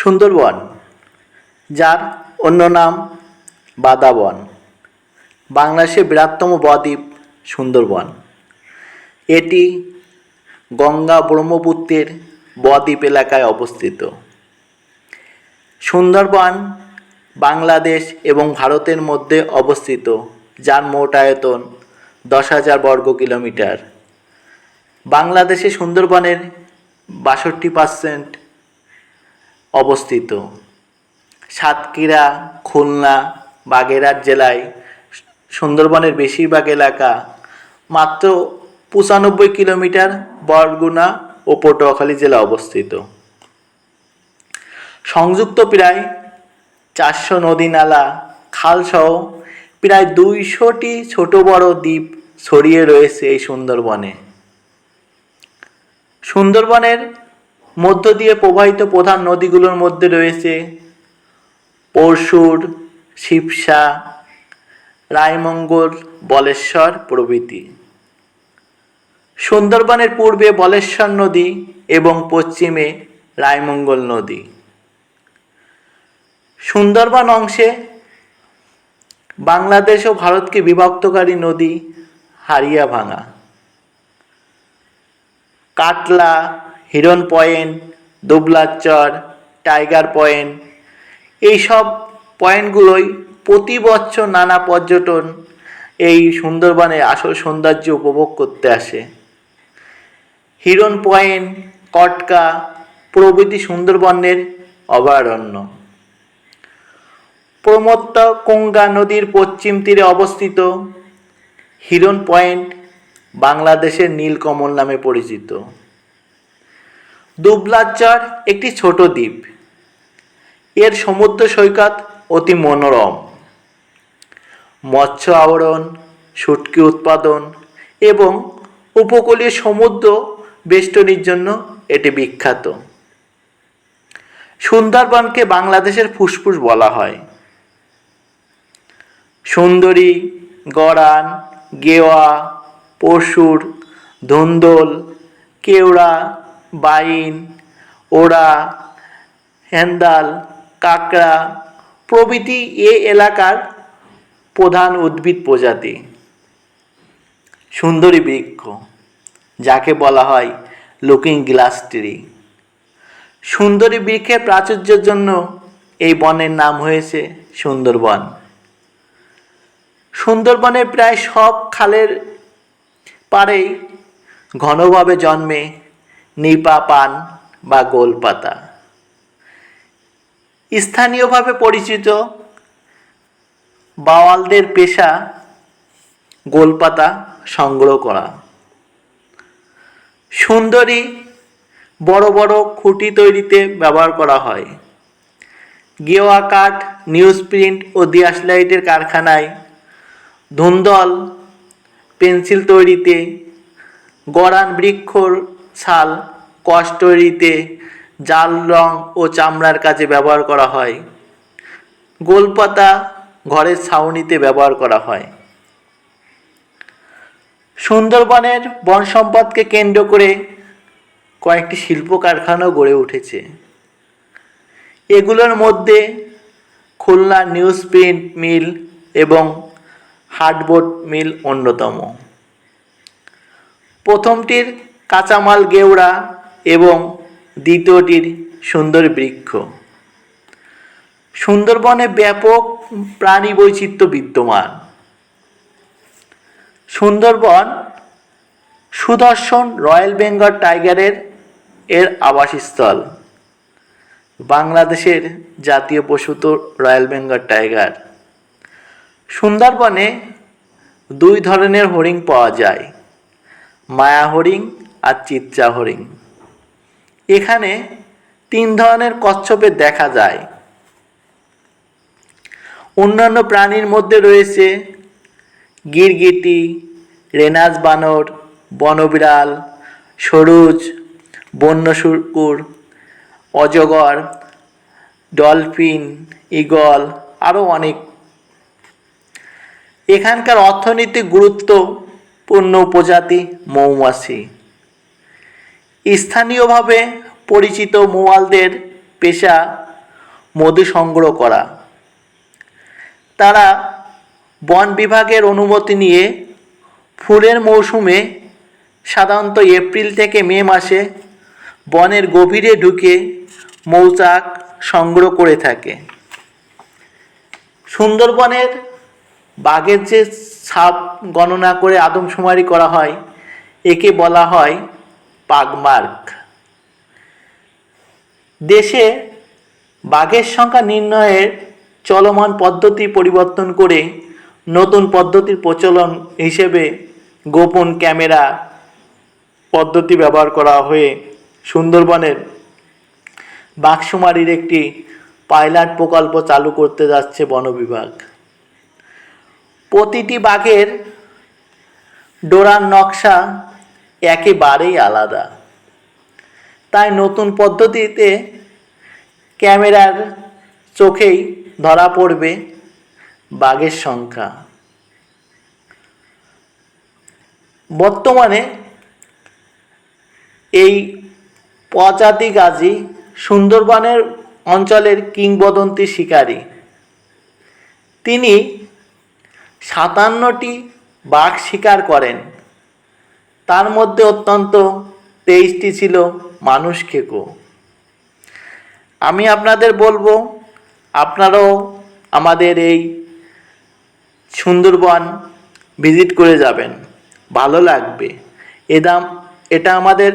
সুন্দরবন, যার অন্য নাম বাদাবন। বাংলাদেশের বৃহত্তম বদ্বীপ সুন্দরবন। এটি গঙ্গা ব্রহ্মপুত্রের বদ্বীপ এলাকায় অবস্থিত। সুন্দরবন বাংলাদেশ এবং ভারতের মধ্যে অবস্থিত, যার মোট আয়তন দশ হাজার বর্গ কিলোমিটার। বাংলাদেশে সুন্দরবনের বাষট্টি পার্সেন্ট অবস্থিত। সাতক্ষীরা, খুলনা, বাগেরহাট জেলায় সুন্দরবনের বেশিরভাগ এলাকা মাত্র পঁচানব্বই কিলোমিটার বরগুনা ও পটুয়াখালী জেলা অবস্থিত। সংযুক্ত প্রায় চারশো নদী নালা খালসহ প্রায় দুইশোটি ছোট বড় দ্বীপ ছড়িয়ে রয়েছে এই সুন্দরবনে। সুন্দরবনের মধ্য দিয়ে প্রবাহিত প্রধান নদীগুলোর মধ্যে রয়েছে পরশুর, শিবসা, রায়মঙ্গল, বলেশ্বর প্রভৃতি। সুন্দরবনের পূর্বে বলেশ্বর নদী এবং পশ্চিমে রায়মঙ্গল নদী। সুন্দরবন অংশে বাংলাদেশ ও ভারতকে বিভক্তকারী নদী Hariabhanga Katla Hiron point Dublarchar tiger point. এইসব পয়েন্টগুলোই প্রতি বছর নানা পর্যটন এই সুন্দরবনে আসল সৌন্দর্য উপভোগ করতে আসে। হিরন পয়েন্ট, কটকা প্রভৃতি সুন্দরবনের অভয়ারণ্য। প্রমত্ত গঙ্গা নদীর পশ্চিম তীরে অবস্থিত হিরন পয়েন্ট বাংলাদেশের নীলকমল নামে পরিচিত। দুবলাচর একটি ছোট দ্বীপ। এর সমুদ্র সৈকত অতি মনোরম। মৎস্য আবরণ, শুটকি উৎপাদন এবং উপকূলীয় সমুদ্র বেষ্টনীর জন্য এটি বিখ্যাত। সুন্দরবনকে বাংলাদেশের ফুসফুস বলা হয়। সুন্দরী গড়ান গেওয়া, পশুর, ধুন্দল, কেওড়া বাইন, ওড়া হ্যান্দাল কাকড়া প্রভৃতি এ এলাকার প্রধান উদ্ভিদ প্রজাতি। সুন্দরী বৃক্ষ, যাকে বলা হয় লুকিং গ্লাস ট্রি। সুন্দরী বৃক্ষের প্রাচুর্যের জন্য এই বনের নাম হয়েছে সুন্দরবন। সুন্দরবনের প্রায় সব খালের পাড়েই ঘনভাবে জন্মে নিপা পান বা গোলপাতা। স্থানীয়ভাবে পরিচিত বাওয়ালদের পেশা গোলপাতা সংগ্রহ করা। সুন্দরী বড় বড় খুঁটি তৈরিতে ব্যবহার করা হয়। গেওয়া কাঠ নিউজ প্রিন্ট ও দিয়াশলাইটের কারখানায় ধুন্দল, পেন্সিল তৈরিতে গড়ান বৃক্ষর ছাল কষ তৈরিতে জাল রং ও চামড়ার কাজে ব্যবহার করা হয়। গোলপাতা ঘরের ছাউনিতে ব্যবহার করা হয়। সুন্দরবনের বন সম্পদকে কেন্দ্র করে কয়েকটি শিল্প কারখানাও গড়ে উঠেছে। এগুলোর মধ্যে খুলনা নিউজ প্রিন্ট মিল এবং হার্ডবোর্ড মিল অন্যতম। প্রথমটির কাঁচামাল গেওড়া এবং দ্বিতীয়টির সুন্দর বৃক্ষ। সুন্দরবনে ব্যাপক প্রাণী বৈচিত্র্য বিদ্যমান। সুন্দরবন সুদর্শন রয়্যাল বেঙ্গল টাইগারের এর আবাসস্থল। বাংলাদেশের জাতীয় পশু তো রয়্যাল বেঙ্গল টাইগার। সুন্দরবনে দুই ধরনের হরিণ পাওয়া যায়, মায়া হরিণ আর চিত্রা হরিণ। এখানে তিন ধরনের কচ্ছপের দেখা যায়। অন্যান্য প্রাণীর মধ্যে রয়েছে গিরগিটি রেনাজ বানর, বনবিড়াল, সরুজ, বন্য শুকুর, অজগর, ডলফিন, ঈগল আরও অনেক। এখানকার অর্থনৈতিক গুরুত্বপূর্ণ উপজাতি মৌমাছি। স্থানীয়ভাবে পরিচিত মোয়ালদের পেশা মধু সংগ্রহ করা। তারা বন বিভাগের অনুমতি নিয়ে ফুলের মৌসুমে সাধারণত এপ্রিল থেকে মে মাসে বনের গভীরে ঢুকে মৌচাক সংগ্রহ করে থাকে। সুন্দরবনের বাঘের যে সাপ গণনা করে আদমশুমারি করা হয়, একে বলা হয় পাগমার্ক। দেশে বাঘের সংখ্যা নির্ণয়ের চলমান পদ্ধতি পরিবর্তন করে নতুন পদ্ধতির প্রচলন হিসেবে গোপন ক্যামেরা পদ্ধতি ব্যবহার করা হয়ে সুন্দরবনের বাঘশুমারির একটি পাইলট প্রকল্প চালু করতে যাচ্ছে বন বিভাগ। প্রতিটি বাঘের ডোরার নকশা একেবারেই আলাদা। তাই নতুন পদ্ধতিতে ক্যামেরার চোখেই ধরা পড়বে বাঘের সংখ্যা। বর্তমানে এই প্রজাতি গাজী সুন্দরবনের অঞ্চলের কিংবদন্তি শিকারী। তিনি সাতান্নটি বাঘ শিকার করেন। তার মধ্যে অত্যন্ত তেইশটি ছিল মানুষ খেকো। আমি আপনাদের বলব, আপনারাও আমাদের এই সুন্দরবন ভিজিট করে যাবেন। ভালো লাগবে। এদাম এটা আমাদের